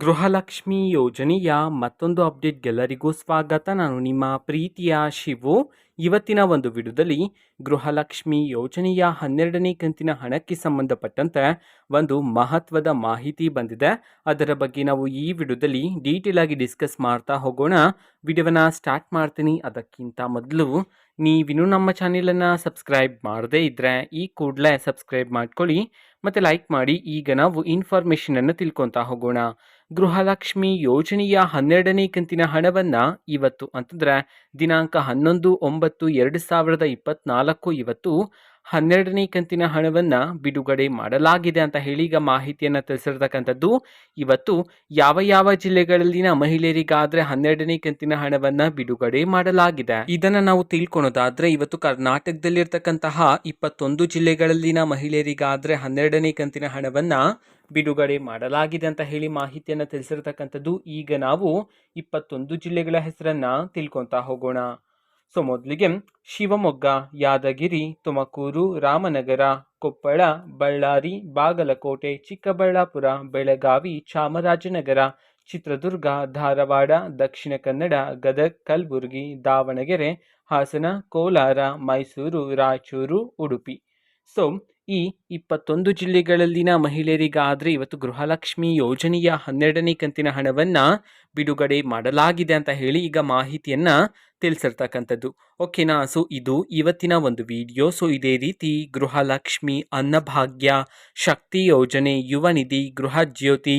ಗೃಹಲಕ್ಷ್ಮಿ ಯೋಜನೆಯ ಮತ್ತೊಂದು ಅಪ್ಡೇಟ್ಗೆಲ್ಲರಿಗೂ ಸ್ವಾಗತ. ನಾನು ನಿಮ್ಮ ಪ್ರೀತಿಯ ಶಿವು. ಇವತ್ತಿನ ಒಂದು ವಿಡಿಯೋದಲ್ಲಿ ಗೃಹಲಕ್ಷ್ಮಿ ಯೋಜನೆಯ ಹನ್ನೆರಡನೇ ಕಂತಿನ ಹಣಕ್ಕೆ ಸಂಬಂಧಪಟ್ಟಂತೆ ಒಂದು ಮಹತ್ವದ ಮಾಹಿತಿ ಬಂದಿದೆ. ಅದರ ಬಗ್ಗೆ ನಾವು ಈ ವಿಡಿಯೋದಲ್ಲಿ ಡೀಟೇಲ್ ಆಗಿ ಡಿಸ್ಕಸ್ ಮಾಡ್ತಾ ಹೋಗೋಣ. ವಿಡಿಯೋವನ್ನು ಸ್ಟಾರ್ಟ್ ಮಾಡ್ತೀನಿ. ಅದಕ್ಕಿಂತ ಮೊದಲು ನೀವಿನ್ನೂ ನಮ್ಮ ಚಾನೆಲನ್ನು ಸಬ್ಸ್ಕ್ರೈಬ್ ಮಾಡದೇ ಇದ್ದರೆ ಈ ಕೂಡಲೇ ಸಬ್ಸ್ಕ್ರೈಬ್ ಮಾಡ್ಕೊಳ್ಳಿ. ಮತ್ತು ಲೈಕ್ ಮಾಡಿ. ಈಗ ನಾವು ಇನ್ಫಾರ್ಮೇಷನನ್ನು ತಿಳ್ಕೊತಾ ಹೋಗೋಣ. ಗೃಹಲಕ್ಷ್ಮಿ ಯೋಜನೆಯ ಹನ್ನೆರಡನೇ ಕಂತಿನ ಹಣವನ್ನು ಇವತ್ತು ಅಂತಂದರೆ ದಿನಾಂಕ ಹನ್ನೊಂದು ಒಂಬತ್ತು ಎರಡು ಸಾವಿರದ ಇಪ್ಪತ್ನಾಲ್ಕು, ಇವತ್ತು ಹನ್ನೆರಡನೇ ಕಂತಿನ ಹಣವನ್ನು ಬಿಡುಗಡೆ ಮಾಡಲಾಗಿದೆ ಅಂತ ಹೇಳಿ ಈಗ ಮಾಹಿತಿಯನ್ನು ತಿಳಿಸಿರ್ತಕ್ಕಂಥದ್ದು. ಇವತ್ತು ಯಾವ ಯಾವ ಜಿಲ್ಲೆಗಳಲ್ಲಿನ ಮಹಿಳೆಯರಿಗಾದ್ರೆ ಹನ್ನೆರಡನೇ ಕಂತಿನ ಹಣವನ್ನು ಬಿಡುಗಡೆ ಮಾಡಲಾಗಿದೆ. ಇದನ್ನು ನಾವು ತಿಳ್ಕೊಳೋದಾದ್ರೆ ಇವತ್ತು ಕರ್ನಾಟಕದಲ್ಲಿರ್ತಕ್ಕಂತಹ ಇಪ್ಪತ್ತೊಂದು ಜಿಲ್ಲೆಗಳಲ್ಲಿನ ಮಹಿಳೆಯರಿಗಾದ್ರೆ ಹನ್ನೆರಡನೇ ಕಂತಿನ ಹಣವನ್ನು ಬಿಡುಗಡೆ ಮಾಡಲಾಗಿದೆ ಅಂತ ಹೇಳಿ ಮಾಹಿತಿಯನ್ನು ತಿಳಿಸಿರ್ತಕ್ಕಂಥದ್ದು. ಈಗ ನಾವು ಇಪ್ಪತ್ತೊಂದು ಜಿಲ್ಲೆಗಳ ಹೆಸರನ್ನ ತಿಳ್ಕೊತಾ ಹೋಗೋಣ. ಸೊ ಮೊದಲಿಗೆ ಶಿವಮೊಗ್ಗ, ಯಾದಗಿರಿ, ತುಮಕೂರು, ರಾಮನಗರ, ಕೊಪ್ಪಳ, ಬಳ್ಳಾರಿ, ಬಾಗಲಕೋಟೆ, ಚಿಕ್ಕಬಳ್ಳಾಪುರ, ಬೆಳಗಾವಿ, ಚಾಮರಾಜನಗರ, ಚಿತ್ರದುರ್ಗ, ಧಾರವಾಡ, ದಕ್ಷಿಣ ಕನ್ನಡ, ಗದಗ್, ಕಲಬುರಗಿ, ದಾವಣಗೆರೆ, ಹಾಸನ, ಕೋಲಾರ, ಮೈಸೂರು, ರಾಯಚೂರು, ಉಡುಪಿ. ಸೊ ಈ ಇಪ್ಪತ್ತೊಂದು ಜಿಲ್ಲೆಗಳಲ್ಲಿನ ಮಹಿಳೆಯರಿಗಾದರೆ ಇವತ್ತು ಗೃಹಲಕ್ಷ್ಮಿ ಯೋಜನೆಯ ಹನ್ನೆರಡನೇ ಕಂತಿನ ಹಣವನ್ನು ಬಿಡುಗಡೆ ಮಾಡಲಾಗಿದೆ ಅಂತ ಹೇಳಿ ಈಗ ಮಾಹಿತಿಯನ್ನು ತಿಳಿಸಿರ್ತಕ್ಕಂಥದ್ದು. ಓಕೆನಾ ಸೊ ಇದು ಇವತ್ತಿನ ಒಂದು ವಿಡಿಯೋ ಸೊ ಇದೇ ರೀತಿ ಗೃಹಲಕ್ಷ್ಮಿ ಅನ್ನಭಾಗ್ಯ ಶಕ್ತಿ ಯೋಜನೆ, ಯುವ ನಿಧಿ, ಗೃಹ ಜ್ಯೋತಿ